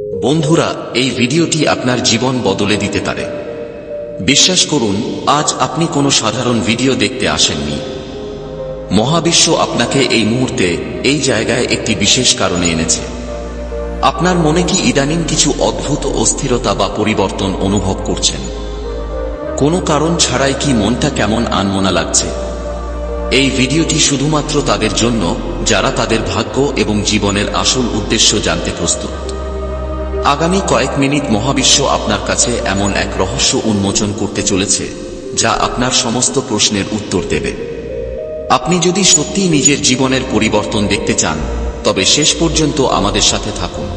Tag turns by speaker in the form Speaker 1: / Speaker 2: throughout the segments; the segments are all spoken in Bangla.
Speaker 1: বন্ধুরা, এই ভিডিওটি আপনার জীবন বদলে দিতে পারে। বিশ্বাস করুন, আজ আপনি কোনো সাধারণ ভিডিও দেখতে আসেননি। মহাবিশ্ব আপনাকে এই মুহূর্তে, এই জায়গায় একটি বিশেষ কারণে এনেছে। আপনার মনে কি ইদানিং কিছু অদ্ভুত অস্থিরতা বা পরিবর্তন অনুভব করছেন? কোনো কারণ ছাড়াই কি মনটা কেমন আনমনা লাগছে? এই ভিডিওটি শুধুমাত্র তাদের জন্য, যারা তাদের ভাগ্য এবং জীবনের আসল উদ্দেশ্য জানতে প্রস্তুত। আগামী কয়েক মিনিট মহাবিশ্ব আপনার কাছে এমন এক রহস্য উন্মোচন করতে চলেছে, যা আপনার সমস্ত প্রশ্নের উত্তর দেবে। আপনি যদি সত্যিই নিজের জীবনের পরিবর্তন দেখতে চান, তবে শেষ পর্যন্ত আমাদের সাথে থাকুন।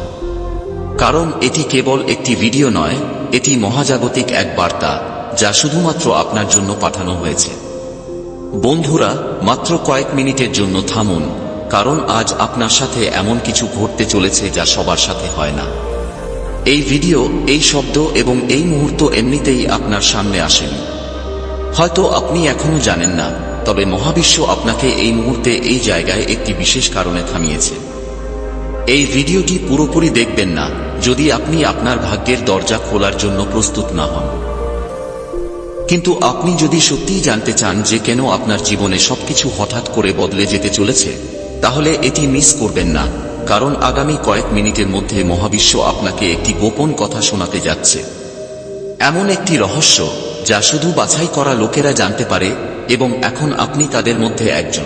Speaker 1: কারণ এটি কেবল একটি ভিডিও নয়, এটি মহাজাগতিক এক বার্তা, যা শুধুমাত্র আপনার জন্য পাঠানো হয়েছে। বন্ধুরা, মাত্র কয়েক মিনিটের জন্য থামুন, কারণ আজ আপনার সাথে এমন কিছু ঘটতে চলেছে যা সবার সাথে হয় না। এই ভিডিও, এই শব্দ এবং এই মুহূর্ত এমনিতেই আপনার সামনে আসেন। হয়তো আপনি এখনও জানেন না, তবে মহাবিশ্ব আপনাকে এই মুহূর্তে এই জায়গায় একটি বিশেষ কারণে থামিয়েছে। এই ভিডিওটি পুরোপুরি দেখবেন না, যদি আপনি আপনার ভাগ্যের দরজা খোলার জন্য প্রস্তুত না হন। কিন্তু আপনি যদি সত্যিই জানতে চান যে কেন আপনার জীবনে সবকিছু হঠাৎ করে বদলে যেতে চলেছে, তাহলে এটি মিস করবেন না। কারণ আগামী কয়েক মিনিটের মধ্যে মহাবিশ্ব আপনাকে একটি গোপন কথা শোনাতে যাচ্ছে। এমন একটি রহস্য যা শুধু বাছাই করা লোকেরা জানতে পারে এবং এখন আপনি তাদের মধ্যে একজন।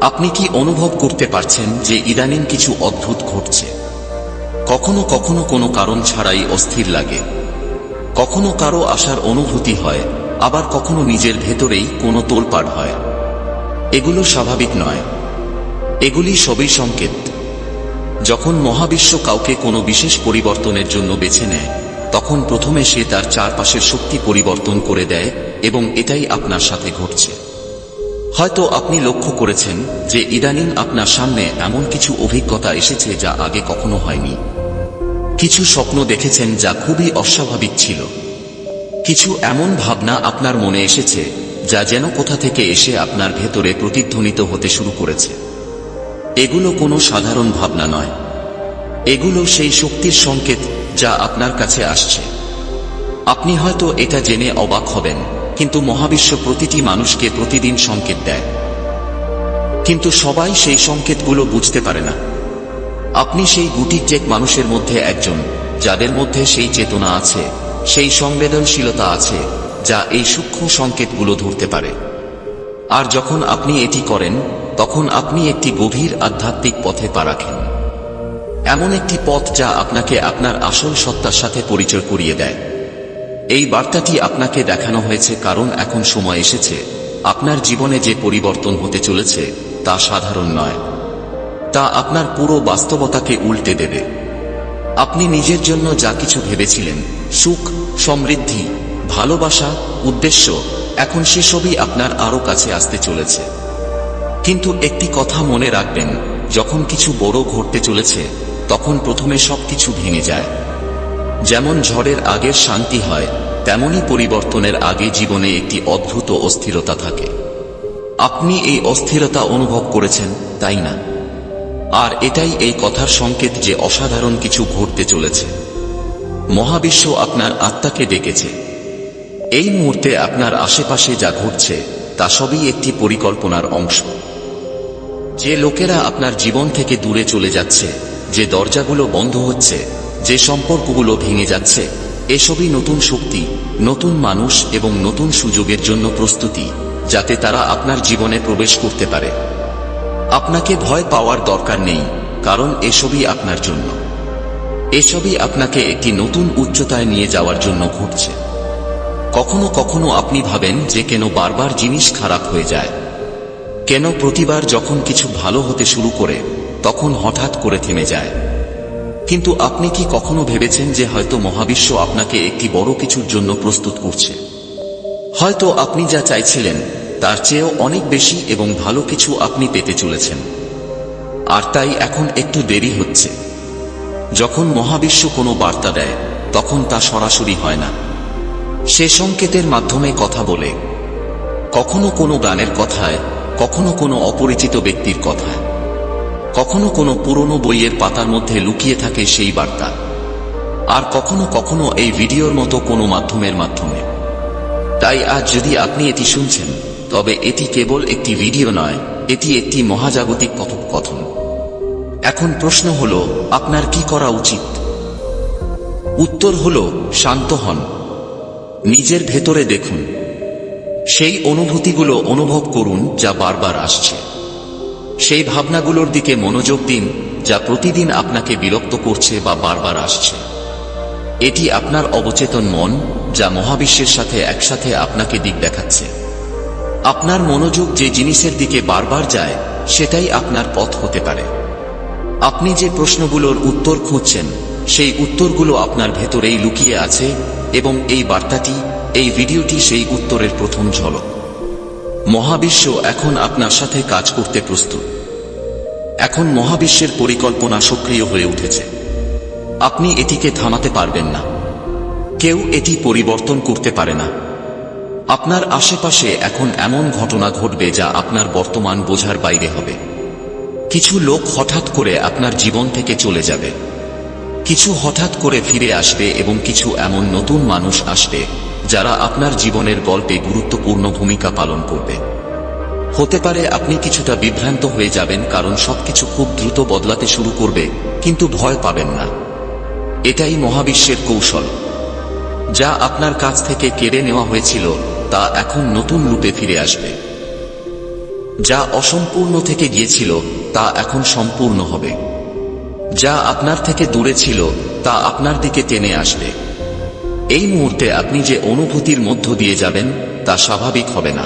Speaker 1: আপনি কি অনুভব করতে পারছেন যে ইদানিং কিছু অদ্ভুত ঘটছে? কখনো কখনো কোনো কারণ ছাড়াই অস্থির লাগে। কখনো কারও আসার অনুভূতি হয়, আবার কখনো নিজের ভেতরেই কোনো তোলপাড় হয়। এগুলো স্বাভাবিক নয়। এগুলি সবই সংকেত। যখন মহাবিশ্ব কাউকে কোনো বিশেষ পরিবর্তনের জন্য বেছে নেয়, তখন প্রথমে সে তার চারপাশের শক্তি পরিবর্তন করে দেয় এবং এটাই আপনার সাথে ঘটছে। হয়তো আপনি লক্ষ্য করেছেন যে ইদানিং আপনার সামনে এমন কিছু অভিজ্ঞতা এসেছে যা আগে কখনো হয়নি। কিছু স্বপ্ন দেখেছেন যা খুবই অস্বাভাবিক ছিল। কিছু এমন ভাবনা আপনার মনে এসেছে যা যেন কোথা থেকে এসে আপনার ভেতরে প্রতিধ্বনিত হতে শুরু করেছে। এগুলো কোনো সাধারণ ভাবনা নয়। এগুলো সেই শক্তির সংকেত যা আপনার কাছে আসছে। আপনি হয়তো এটা জেনে অবাক হবেন, কিন্তু মহাবিশ্ব প্রতিটি মানুষকে প্রতিদিন সংকেত দেয়। কিন্তু সবাই সেই সংকেতগুলো বুঝতে পারে না। আপনি সেই চেক মানুষের মধ্যে একজন, যাদের মধ্যে সেই চেতনা আছে, সেই সংবেদনশীলতা আছে, যা এই সূক্ষ্ম সংকেতগুলো ধরতে পারে। আর যখন আপনি এটি করেন তখন আপনি একটি গভীর আধ্যাত্মিক পথে পা রাখেন। এমন একটি পথ যা আপনাকে আপনার আসল সত্তার সাথে পরিচয় করিয়ে দেয়। এই বার্তাটি আপনাকে দেখানো হয়েছে কারণ এখন সময় এসেছে। আপনার জীবনে যে পরিবর্তন হতে চলেছে, তা সাধারণ নয়। তা আপনার পুরো বাস্তবতাকে উল্টে দেবে। আপনি নিজের জন্য যা কিছু ভেবেছিলেন, সুখ, সমৃদ্ধি, ভালোবাসা, উদ্দেশ্য, এখন সেসবই আপনার আরও কাছে আসতে চলেছে। কিন্তু একটি কথা মনে রাখবেন, যখন কিছু বড় ঘটতে চলেছে, তখন প্রথমে সবকিছু ভেঙে যায়। যেমন ঝড়ের আগের শান্তি হয় তেমনি পরিবর্তনের আগে জীবনে একটি অদ্ভুত অস্থিরতা থাকে। আপনি এই অস্থিরতা অনুভব করেছেন, তাই না? আর এটাই এই কথার সংকেত যে অসাধারণ কিছু ঘটতে চলেছে। মহাবিশ্ব আপনার আত্মাকে ডেকেছে। এই মুহূর্তে আপনার আশেপাশে যা ঘটছে, তা সবই একটি পরিকল্পনার অংশ। যে লোকেরা আপনার জীবন থেকে দূরে চলে যাচ্ছে, যে দরজাগুলো বন্ধ হচ্ছে, যে সম্পর্কগুলো ভেঙে যাচ্ছে, এসবই নতুন শক্তি, নতুন মানুষ এবং নতুন সুযোগের জন্য প্রস্তুতি, যাতে তারা আপনার জীবনে প্রবেশ করতে পারে। আপনাকে ভয় পাওয়ার দরকার নেই, কারণ এসবই আপনার জন্য। এসবই আপনাকে একটি নতুন উচ্চতায় নিয়ে যাওয়ার জন্য ঘটছে। কখনো কখনো আপনি ভাবেন যে কেন বারবার জিনিস খারাপ হয়ে যায়। কেন প্রতিবার যখন কিছু ভালো হতে শুরু করে, তখন হঠাৎ করে থেমে যায়? কিন্তু আপনি কি কখনো ভেবেছেন যে হয়তো মহাবিশ্ব আপনাকে একটি বড় কিছুর জন্য প্রস্তুত করছে? হয়তো আপনি যা চাইছিলেন, তার চেয়েও অনেক বেশি এবং ভালো কিছু আপনি পেতে চলেছেন। আর তাই এখন একটু দেরি হচ্ছে। যখন মহাবিশ্ব কোনো বার্তা দেয়, তখন তা সরাসরি হয় না। সে সংকেতের মাধ্যমে কথা বলে। কখনো কোনো গানের কথায় কখনো কোনো অপরিচিত ব্যক্তির কথা। কখনো কোনো পুরনো বইয়ের পাতার মধ্যে লুকিয়ে থাকে সেই বার্তা। আর কখনো কখনো এই ভিডিওর মতো কোনো মাধ্যমের মাধ্যমে। তাই আজ যদি আপনি এটি শুনছেন, তবে এটি কেবল একটি ভিডিও নয়, এটি একটি মহাজাগতিক কথোপকথন এখন প্রশ্ন হল, আপনার কি করা উচিত? উত্তর হল, শান্ত হন। নিজের ভেতরে দেখুন। সেই অনুভূতিগুলো অনুভব করুন যা বারবার আসছে। সেই ভাবনাগুলোর দিকে মনোযোগ দিন যা প্রতিদিন আপনাকে বিরক্ত করছে বা বারবার আসছে। এটি আপনার অবচেতন মন যা মহাবিশ্বের সাথে একসাথে আপনাকে দিক দেখাচ্ছে। আপনার মনোযোগ যে জিনিসের দিকে বারবার যায়, সেটাই আপনার পথ হতে পারে। আপনি যে প্রশ্নগুলোর উত্তর খুঁজছেন, সেই উত্তরগুলো আপনার ভেতরেই লুকিয়ে আছে এবং এই বার্তাটি এই ভিডিওটি সেই উত্তরের প্রথম ঝলক। মহাবিশ্ব এখন আপনার সাথে কাজ করতে প্রস্তুত। এখন মহাবিশ্বের পরিকল্পনা সক্রিয় হয়ে উঠেছে। আপনি এটিকে থামাতে পারবেন না। কেউ এটি পরিবর্তন করতে পারে না। আপনার আশেপাশে এখন এমন ঘটনা ঘটবে যা আপনার বর্তমান বোঝার বাইরে হবে। কিছু লোক হঠাৎ করে আপনার জীবন থেকে চলে যাবে। কিছু হঠাৎ করে ফিরে আসবে এবং কিছু এমন নতুন মানুষ আসবে। যারা আপনার জীবনের গল্পে গুরুত্বপূর্ণ ভূমিকা পালন করবে। হতে পারে আপনি কিছুটা বিভ্রান্ত হয়ে যাবেন কারণ সবকিছু খুব দ্রুত বদলাতে শুরু করবে, কিন্তু ভয় পাবেন না। এটাই মহাবিশ্বের কৌশল। যা আপনার কাছ থেকে কেড়ে নেওয়া হয়েছিল, তা এখন নতুন রূপে ফিরে আসবে। যা অসম্পূর্ণ থেকে গিয়েছিল, তা এখন সম্পূর্ণ হবে। যা আপনার থেকে দূরে ছিল, তা আপনার দিকে টেনে আসবে। এই মুহূর্তে আপনি যে অনুভূতির মধ্য দিয়ে যাবেন, তা স্বাভাবিক হবে না।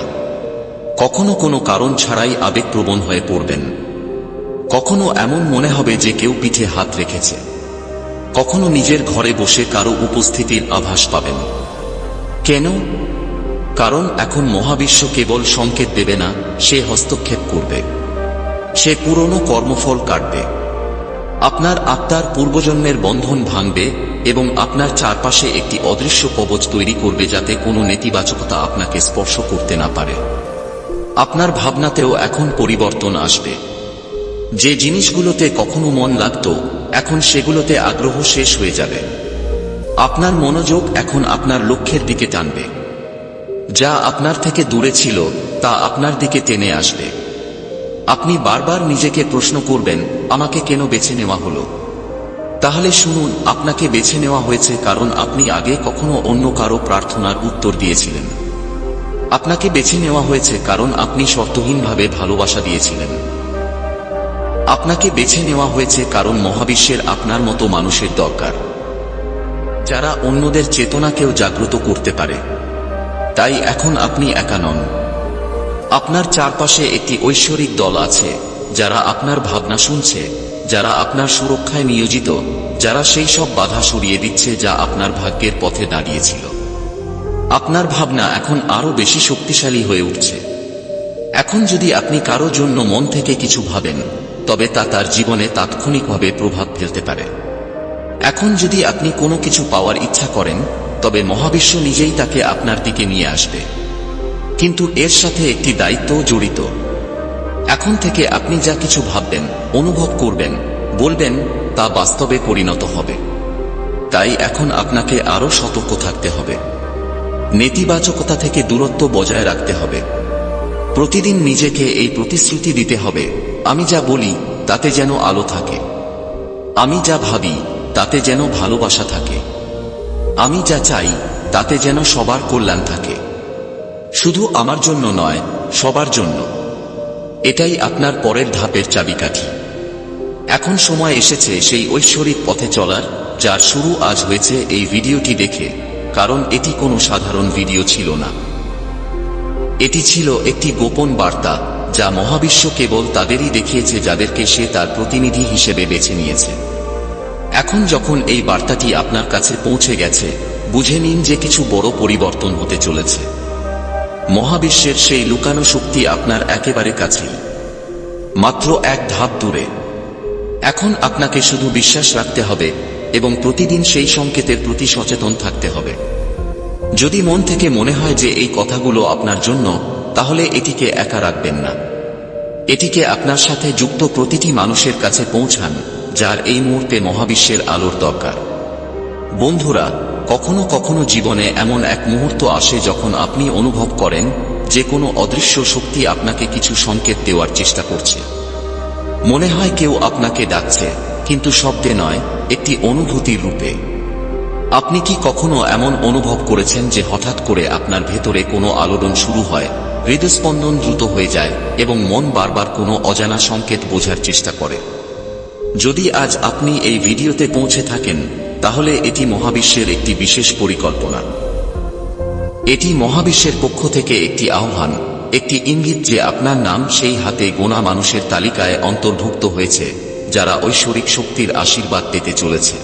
Speaker 1: কখনো কোনো কারণ ছাড়াই আবেগপ্রবণ হয়ে পড়বেন। কখনো এমন মনে হবে যে কেউ পিঠে হাত রেখেছে। কখনো নিজের ঘরে বসে কারও উপস্থিতির আভাস পাবেন। কেন? কারণ এখন মহাবিশ্ব কেবল সংকেত দেবে না, সে হস্তক্ষেপ করবে। সে পুরনো কর্মফল কাটবে। আপনার আত্মার পূর্বজন্মের বন্ধন ভাঙবে এবং আপনার চারপাশে একটি অদৃশ্য কবচ তৈরি করবে যাতে কোনো নেতিবাচকতা আপনাকে স্পর্শ করতে না পারে। আপনার ভাবনাতেও এখন পরিবর্তন আসবে। যে জিনিসগুলোতে কখনো মন লাগত, এখন সেগুলোতে আগ্রহ শেষ হয়ে যাবে। আপনার মনোযোগ এখন আপনার লক্ষ্যের দিকে টানবে। যা আপনার থেকে দূরে ছিল, তা আপনার দিকে টেনে আসবে। আপনি বারবার নিজেকে প্রশ্ন করবেন, আমাকে কেন বেছে নেওয়া হলো? তাহলে শুনুন, আপনাকে বেছে নেওয়া হয়েছে কারণ আপনি আগে কখনো অন্য কারও প্রার্থনার উত্তর দিয়েছিলেন। আপনাকে বেছে নেওয়া হয়েছে কারণ আপনি শর্তহীনভাবে ভালোবাসা দিয়েছিলেন। আপনাকে বেছে নেওয়া হয়েছে কারণ মহাবিশ্বের আপনার মতো মানুষের দরকার। যারা অন্যদের চেতনাকেও জাগ্রত করতে পারে, তাই এখন আপনি একা নন। আপনার চারপাশে একটি ঐশ্বরিক দল আছে, যারা আপনার ভাবনা শুনছে যারা আপনার সুরক্ষায় নিয়োজিত, যারা সেই সব বাধা সরিয়ে দিচ্ছে যা আপনার ভাগ্যের পথে দাঁড়িয়েছিল। আপনার ভাবনা এখন আরও বেশি শক্তিশালী হয়ে উঠছে। এখন যদি আপনি কারও জন্য মন থেকে কিছু ভাবেন, তবে তা তার জীবনে তাৎক্ষণিকভাবে প্রভাব ফেলতে পারে। এখন যদি আপনি কোনো কিছু পাওয়ার ইচ্ছা করেন, তবে মহাবিশ্ব নিজেই তাকে আপনার দিকে নিয়ে আসবে। কিন্তু এর সাথে একটি দায়িত্বও জড়িত। এখন থেকে আপনি যা কিছু ভাববেন, অনুভব করবেন, বলবেন, তা বাস্তবে পরিণত হবে। তাই এখন আপনাকে আরও সতর্ক থাকতে হবে। নেতিবাচকতা থেকে দূরত্ব বজায় রাখতে হবে। প্রতিদিন নিজেকে এই প্রতিশ্রুতি দিতে হবে, আমি যা বলি, তাতে যেন আলো থাকে। আমি যা ভাবি, তাতে যেন ভালোবাসা থাকে। আমি যা চাই, তাতে যেন সবার কল্যাণ থাকে। শুধু আমার জন্য নয়, সবার জন্য। এটাই আপনার পরের ধাপের চাবিকাঠি। এখন সময় এসেছে সেই ঐশ্বরিক পথে চলার, যার শুরু আজ হয়েছে এই ভিডিওটি দেখে, কারণ এটি কোনো সাধারণ ভিডিও ছিল না। এটি ছিল একটি গোপন বার্তা, যা মহাবিশ্ব কেবল তাদেরই দেখিয়েছে যাদেরকে সে তার প্রতিনিধি হিসেবে বেছে নিয়েছে। এখন যখন এই বার্তাটি আপনার কাছে পৌঁছে গেছে, বুঝে নিন যে কিছু বড় পরিবর্তন হতে চলেছে। মহাবিশ্বের সেই লুকানো শক্তি আপনার একেবারে কাছেই মাত্র এক ধাপ দূরে। এখন আপনাকে শুধু বিশ্বাস রাখতে হবে এবং প্রতিদিন সেই সংকেতের প্রতি সচেতন থাকতে হবে। যদি মন থেকে মনে হয় যে এই কথাগুলো আপনার জন্য, তাহলে এটিকে একা রাখবেন না। এটিকে আপনার সাথে যুক্ত প্রতিটি মানুষের কাছে পৌঁছান, যার এই মুহূর্তে মহাবিশ্বের আলোর দরকার। বন্ধুরা কখনো কখনো জীবনে এমন এক মুহূর্ত আসে যখন আপনি অনুভব করেন যে কোনো অদৃশ্য শক্তি আপনাকে কিছু সংকেত দেওয়ার চেষ্টা করছে। মনে হয় কেউ আপনাকে ডাকছে, কিন্তু শব্দে নয়, একটি অনুভূতির রূপে। আপনি কি কখনো এমন অনুভব করেছেন যে হঠাৎ করে আপনার ভেতরে কোনো আলোড়ন শুরু হয়, হৃদস্পন্দন দ্রুত হয়ে যায় এবং মন বারবার কোনো অজানা সংকেত বোঝার চেষ্টা করে? যদি আজ আপনি এই ভিডিওতে পৌঁছে থাকেন তাহলে এটি মহাবিশ্বের একটি বিশেষ পরিকল্পনা। এটি মহাবিশ্বের পক্ষ থেকে একটি আহ্বান, একটি ইঙ্গিত যে আপনার নাম সেই হাতে গোনা মানুষের তালিকায় অন্তর্ভুক্ত হয়েছে, যারা ঐশ্বরিক শক্তির আশীর্বাদ পেতে চলেছে।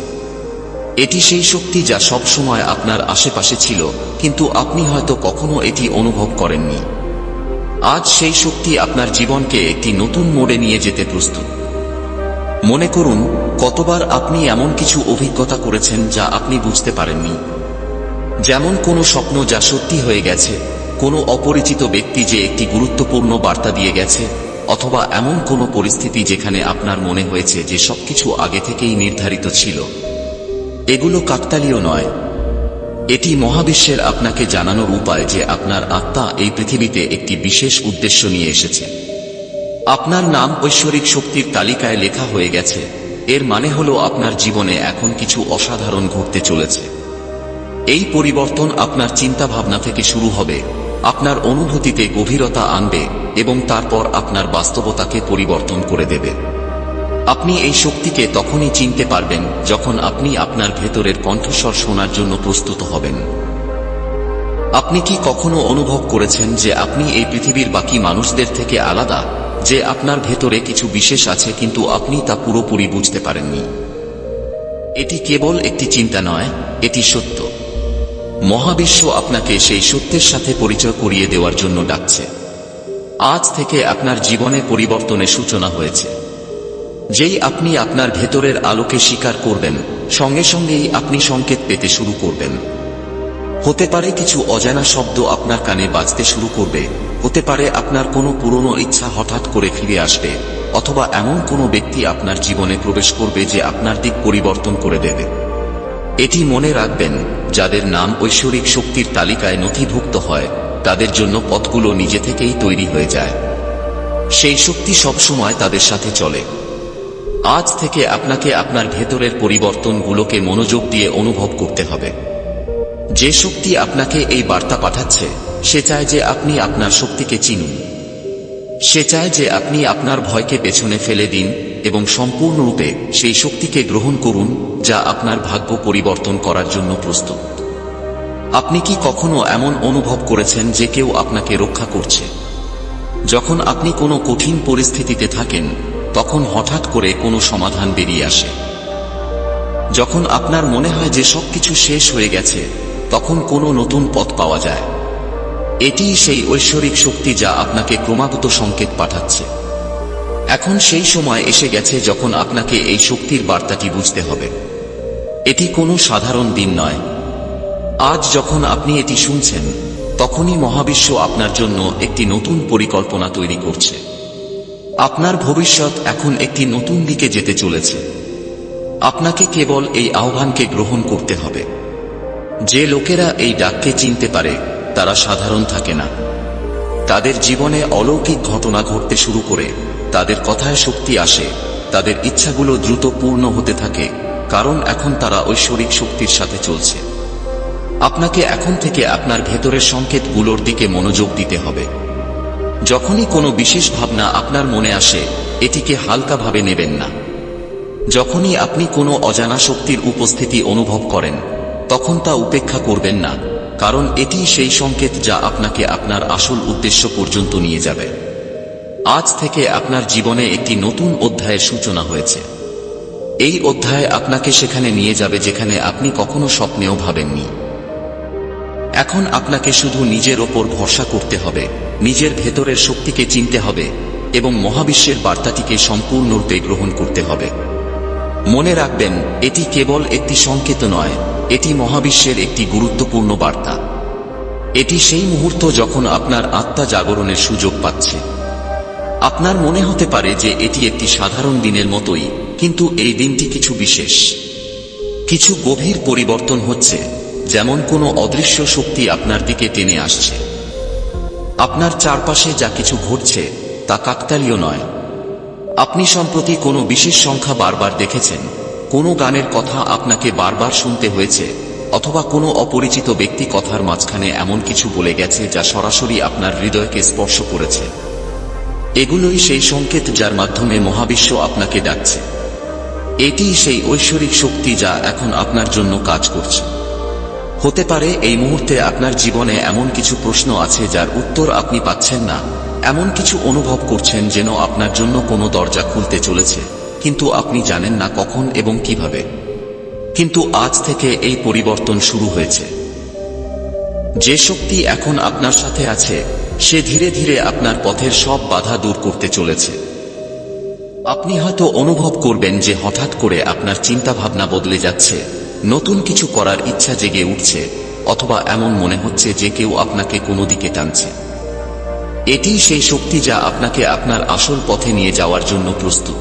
Speaker 1: এটি সেই শক্তি যা সব সময় আপনার আশেপাশে ছিল, কিন্তু আপনি হয়তো কখনো এটি অনুভব করেননি। আজ সেই শক্তি আপনার জীবনকে একটি নতুন মোড়ে নিয়ে যেতে প্রস্তুত। মনে করুন, কতবার আপনি এমন কিছু অভিজ্ঞতা করেছেন যা আপনি বুঝতে পারেননি। যেমন কোনো স্বপ্ন যা সত্যি হয়ে গেছে, কোনো অপরিচিত ব্যক্তি যে একটি গুরুত্বপূর্ণ বার্তা দিয়ে গেছে, অথবা এমন কোনো পরিস্থিতি যেখানে আপনার মনে হয়েছে যে সবকিছু আগে থেকেই নির্ধারিত ছিল। এগুলো কাকতালীয় নয়। এটি মহাবিশ্বের আপনাকে জানানোর উপায় যে আপনার আত্মা এই পৃথিবীতে একটি বিশেষ উদ্দেশ্য নিয়ে এসেছে। আপনার নাম ঐশ্বরিক শক্তির তালিকায় লেখা হয়ে গেছে। এর মানে হলো আপনার জীবনে এখন কিছু অসাধারণ ঘটতে চলেছে। এই পরিবর্তন আপনার চিন্তা ভাবনা থেকে শুরু হবে, আপনার অনুভূতিতে গভীরতা আনবে এবং তারপর আপনার বাস্তবতাকে পরিবর্তন করে দেবে। আপনি এই শক্তিকে তখনই চিনতে পারবেন যখন আপনি আপনার ভেতরের কণ্ঠস্বর শোনার জন্য প্রস্তুত হবেন। আপনি কি কখনো অনুভব করেছেন যে আপনি এই পৃথিবীর বাকি মানুষদের থেকে আলাদা? যে আপনার ভেতরে কিছু বিশেষ আছে, কিন্তু আপনি তা পুরোপুরি বুঝতে পারেননি। এটি কেবল একটি চিন্তা নয়, এটি সত্য। মহাবিশ্ব আপনাকে সেই সত্যের সাথে পরিচয় করিয়ে দেওয়ার জন্য ডাকছে। আজ থেকে আপনার জীবনে পরিবর্তনের সূচনা হয়েছে। যেই আপনি আপনার ভেতরের আলোকে স্বীকার করবেন, সঙ্গে সঙ্গেই আপনি সংকেত পেতে শুরু করবেন। হতে পারে কিছু অজানা শব্দ আপনার কানে বাজতে শুরু করবে হতে পারে আপনার কোনো পুরনো ইচ্ছা হঠাৎ করে ফিরে আসবে, অথবা এমন কোনো ব্যক্তি আপনার জীবনে প্রবেশ করবে যে আপনার দিক পরিবর্তন করে দেবে। এটি মনে রাখবেন, যাদের নাম ঐশ্বরিক শক্তির তালিকায় নথিভুক্ত হয়, তাদের জন্য পথগুলো নিজে থেকেই তৈরি হয়ে যায়। সেই শক্তি সবসময় তাদের সাথে চলে। আজ থেকে আপনাকে আপনার ভেতরের পরিবর্তনগুলোকে মনোযোগ দিয়ে অনুভব করতে হবে। যে শক্তি আপনাকে এই বার্তা পাঠাচ্ছে সে চায় যে আপনি আপনার শক্তিকে চিনুন। সে চায় যে আপনি আপনার ভয়কে পেছনে ফেলে দিন এবং সম্পূর্ণরূপে সেই শক্তিকে গ্রহণ করুন, যা আপনার ভাগ্য পরিবর্তন করার জন্য প্রস্তুত। আপনি কি কখনো এমন অনুভব করেছেন যে কেউ আপনাকে রক্ষা করছে? যখন আপনি কোনো কঠিন পরিস্থিতিতে থাকেন, তখন হঠাৎ করে কোনো সমাধান বেরিয়ে আসে। যখন আপনার মনে হয় যে সবকিছু শেষ হয়ে গেছে, তখন কোনো নতুন পথ পাওয়া যায়। এটিই সেই ঐশ্বরিক শক্তি যা আপনাকে ক্রমাগত সংকেত পাঠাচ্ছে। এখন সেই সময় এসে গেছে যখন আপনাকে এই শক্তির বার্তাটি বুঝতে হবে। এটি কোনো সাধারণ দিন নয়। আজ যখন আপনি এটি শুনছেন, তখনই মহাবিশ্ব আপনার জন্য একটি নতুন পরিকল্পনা তৈরি করছে। আপনার ভবিষ্যৎ এখন একটি নতুন দিকে যেতে চলেছে। আপনাকে কেবল এই আহ্বানকে গ্রহণ করতে হবে। যে লোকেরা এই ডাককে চিনতে পারে তারা সাধারণ থাকে না। তাদের জীবনে অলৌকিক ঘটনা ঘটতে শুরু করে, তাদের কথায় শক্তি আসে, তাদের ইচ্ছাগুলো দ্রুত পূর্ণ হতে থাকে, কারণ এখন তারা ঐশ্বরিক শক্তির সাথে চলছে। আপনাকে এখন থেকে আপনার ভেতরের সংকেতগুলোর দিকে মনোযোগ দিতে হবে। যখনই কোনো বিশেষ ভাবনা আপনার মনে আসে, এটিকে হালকাভাবে নেবেন না। যখনই আপনি কোনো অজানা শক্তির উপস্থিতি অনুভব করেন, তখন তা উপেক্ষা করবেন না। কারণ এটি সেই সংকেত যা আপনাকে আপনার আসল উদ্দেশ্য পর্যন্ত নিয়ে যাবে। আজ থেকে আপনার জীবনে একটি নতুন অধ্যায়ের সূচনা হয়েছে। এই অধ্যায় আপনাকে সেখানে নিয়ে যাবে যেখানে আপনি কখনো স্বপ্নেও ভাবেননি। এখন আপনাকে শুধু নিজের ওপর ভরসা করতে হবে, নিজের ভেতরের শক্তিকে চিনতে হবে এবং মহাবিশ্বের বার্তাটিকে সম্পূর্ণরূপে গ্রহণ করতে হবে। মনে রাখবেন, এটি কেবল একটি সংকেত নয়, এটি মহাবিশ্বের একটি গুরুত্বপূর্ণ বার্তা। এটি সেই মুহূর্ত যখন আপনার আত্মা জাগরণের সুযোগ পাচ্ছে। আপনার মনে হতে পারে যে এটি একটি সাধারণ দিনের মতোই, কিন্তু এই দিনটি কিছু বিশেষ। কিছু গভীর পরিবর্তন হচ্ছে, যেমন কোনো অদৃশ্য শক্তি আপনার দিকে টেনে আসছে। আপনার চারপাশে যা কিছু ঘটছে, তা কাকতালীয় নয় আপনি সম্প্রতি কোনো বিশেষ সংখ্যা বারবার দেখেছেন? কোনো গানের কথা আপনাকে বারবার শুনতে হয়েছে? অথবা কোনো অপরিচিত ব্যক্তি কথার মাঝখানে এমন কিছু বলে গেছে যা সরাসরি আপনার হৃদয়কে স্পর্শ করেছে? এগুলোই সেই সংকেত যার মাধ্যমে মহাবিশ্ব আপনাকে ডাকছে। এটিই সেই ঐশ্বরিক শক্তি যা এখন আপনার জন্য কাজ করছে। হতে পারে এই মুহূর্তে আপনার জীবনে এমন কিছু প্রশ্ন আছে যার উত্তর আপনি পাচ্ছেন না। এমন কিছু অনুভব করছেন যেন আপনার জন্য কোনো দরজা খুলতে চলেছে। কিন্তু আপনি জানেন না কখন এবং কীভাবে। কিন্তু আজ থেকে এই পরিবর্তন শুরু হয়েছে। যে শক্তি এখন আপনার সাথে আছে, সে ধীরে ধীরে আপনার পথের সব বাধা দূর করতে চলেছে। আপনি হয়তো অনুভব করবেন যে হঠাৎ করে আপনার চিন্তা ভাবনা বদলে যাচ্ছে, নতুন কিছু করার ইচ্ছা জেগে উঠছে, অথবা এমন মনে হচ্ছে যে কেউ আপনাকে কোনো দিকে টানছে। এটি সেই শক্তি যা আপনাকে আপনার আসল পথে নিয়ে যাওয়ার জন্য প্রস্তুত।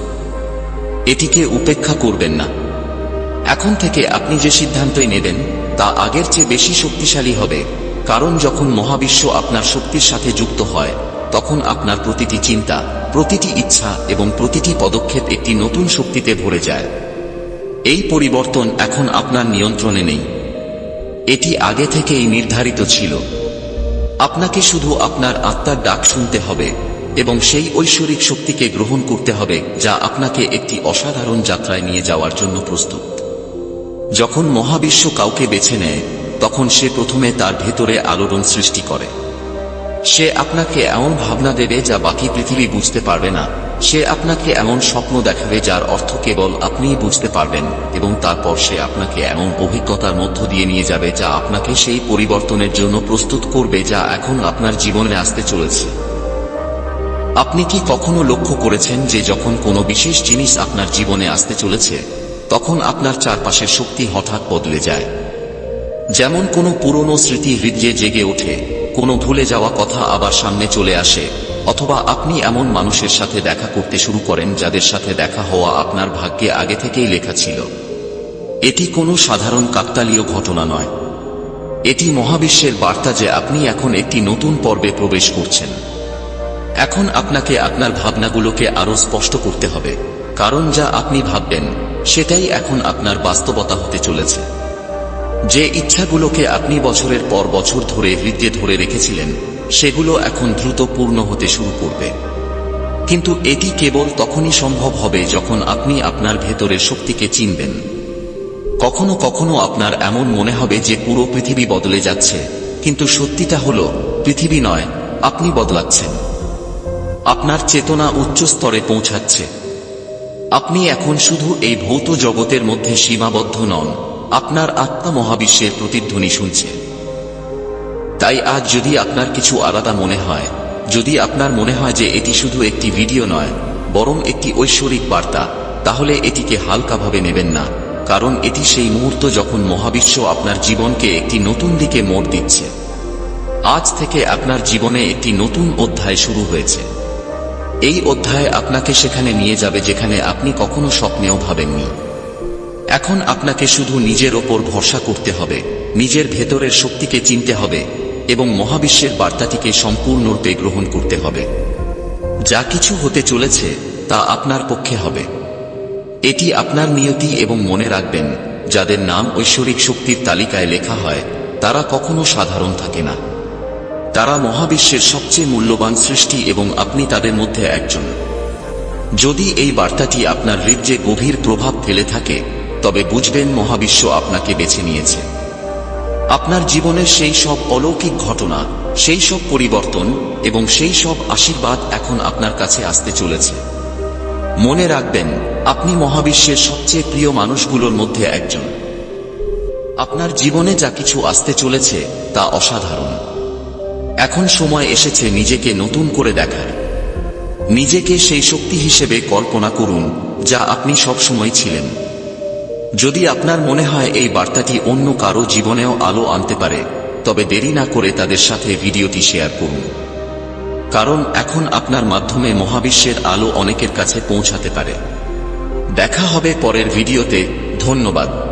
Speaker 1: এটিকে উপেক্ষা করবেন না। এখন থেকে আপনি যে সিদ্ধান্তই নেবেন, তা আগের চেয়ে বেশি শক্তিশালী হবে, কারণ যখন মহাবিশ্ব আপনার শক্তির সাথে যুক্ত হয়, তখন আপনার প্রতিটি চিন্তা, প্রতিটি ইচ্ছা এবং প্রতিটি পদক্ষেপ একটি নতুন শক্তিতে ভরে যায়। এই পরিবর্তন এখন আপনার নিয়ন্ত্রণে নেই। এটি আগে থেকেই নির্ধারিত ছিল। আপনাকে শুধু আপনার আত্মার ডাক শুনতে হবে এবং সেই ঐশ্বরিক শক্তিকে গ্রহণ করতে হবে যা আপনাকে একটি অসাধারণ যাত্রায় নিয়ে যাওয়ার জন্য প্রস্তুত। যখন মহাবিশ্ব কাউকে বেছে নেয়, তখন সে প্রথমে তার ভেতরে আলোড়ন সৃষ্টি করে। সে আপনাকে এমন ভাবনা দেবে যা বাকি পৃথিবী বুঝতে পারবে না। সে আপনাকে এমন স্বপ্ন দেখাবে যার অর্থ কেবল আপনিই বুঝতে পারবেন এবং তারপর সে আপনাকে এমন অভিজ্ঞতার মধ্য দিয়ে নিয়ে যাবে যা আপনাকে সেই পরিবর্তনের জন্য প্রস্তুত করবে যা এখন আপনার জীবনে আসতে চলেছে। আপনি কি কখনো লক্ষ্য করেছেন যে যখন কোনো বিশেষ জিনিস আপনার জীবনে আসতে চলেছে, তখন আপনার চারপাশের শক্তি হঠাৎ বদলে যায়? যেমন কোনো পুরনো স্মৃতি হৃদয়ে জেগে ওঠে, কোনো ভুলে যাওয়া কথা আবার সামনে চলে আসে অথবা আপনি এমন মানুষের সাথে দেখা করতে শুরু করেন যাদের সাথে দেখা হওয়া আপনার ভাগ্যে আগে থেকেই লেখা ছিল। এটি কোনো সাধারণ কাকতালীয় ঘটনা নয়। এটি মহাবিশ্বের বার্তা যে আপনি এখন একটি নতুন পর্বে প্রবেশ করছেন। এখন আপনাকে আপনার ভাবনাগুলোকে আরও স্পষ্ট করতে হবে, কারণ যা আপনি ভাববেন, সেটাই এখন আপনার বাস্তবতা হতে চলেছে। যে ইচ্ছাগুলোকে আপনি বছরের পর বছর ধরে হৃদয়ে ধরে রেখেছিলেন সেগুলো এখন দ্রুত পূর্ণ হতে শুরু করবে। কিন্তু এটি কেবল তখনই সম্ভব হবে যখন আপনি আপনার ভেতরের শক্তিকে চিনবেন। কখনো কখনো আপনার এমন মনে হবে যে পুরো পৃথিবী বদলে যাচ্ছে, কিন্তু সত্যিটা হল, পৃথিবী নয়, আপনি বদলাচ্ছেন। আপনার চেতনা উচ্চ স্তরে পৌঁছাচ্ছে। আপনি এখন শুধু এই ভৌত জগতের মধ্যে সীমাবদ্ধ নন, আপনার আত্মা মহাবিশ্বের প্রতিধ্বনি শুনছে। তাই আজ যদি আপনার কিছু আলাদা মনে হয়, যদি আপনার মনে হয় যে এটি শুধু একটি ভিডিও নয়, বরং একটি ঐশ্বরিক বার্তা, তাহলে এটিকে হালকাভাবে নেবেন না, কারণ এটি সেই মুহূর্ত যখন মহাবিশ্ব আপনার জীবনকে একটি নতুন দিকে মোড় দিচ্ছে। আজ থেকে আপনার জীবনে একটি নতুন অধ্যায় শুরু হয়েছে। এই অধ্যায় আপনাকে সেখানে নিয়ে যাবে যেখানে আপনি কখনো স্বপ্নেও ভাবেননি। এখন আপনাকে শুধু নিজের ওপর ভরসা করতে হবে, নিজের ভেতরের শক্তিকে চিনতে হবে এবং মহাবিশ্বের বার্তাটিকে সম্পূর্ণরূপে গ্রহণ করতে হবে। যা কিছু হতে চলেছে, তা আপনার পক্ষে হবে। এটি আপনার নিয়তি এবং মনে রাখবেন, যাদের নাম ঐশ্বরিক শক্তির তালিকায় লেখা হয়, তারা কখনো সাধারণ থাকে না। তারা মহাবিশ্বের সবচেয়ে মূল্যবান সৃষ্টি এবং আপনি তাদের মধ্যে একজন। যদি এই বার্তাটি আপনার হৃদয়ে গভীর প্রভাব ফেলে থাকে, তবে বুঝবেন মহাবিশ্ব আপনাকে বেছে নিয়েছে। আপনার জীবনের সেই সব অলৌকিক ঘটনা, সেই সব পরিবর্তন এবং সেই সব আশীর্বাদ এখন আপনার কাছে আসতে চলেছে। মনে রাখবেন, আপনি মহাবিশ্বের সবচেয়ে প্রিয় মানুষগুলোর মধ্যে একজন। আপনার জীবনে যা কিছু আসতে চলেছে তা অসাধারণ। এখন সময় এসেছে নিজেকে নতুন করে দেখার। নিজেকে সেই শক্তি হিসেবে কল্পনা করুন, যা আপনি সবসময় ছিলেন। যদি আপনার মনে হয় এই বার্তাটি অন্য কারও জীবনেও আলো আনতে পারে, তবে দেরি না করে তাদের সাথে ভিডিওটি শেয়ার করুন। কারণ এখন আপনার মাধ্যমে মহাবিশ্বের আলো অনেকের কাছে পৌঁছাতে পারে। দেখা হবে পরের ভিডিওতে। ধন্যবাদ।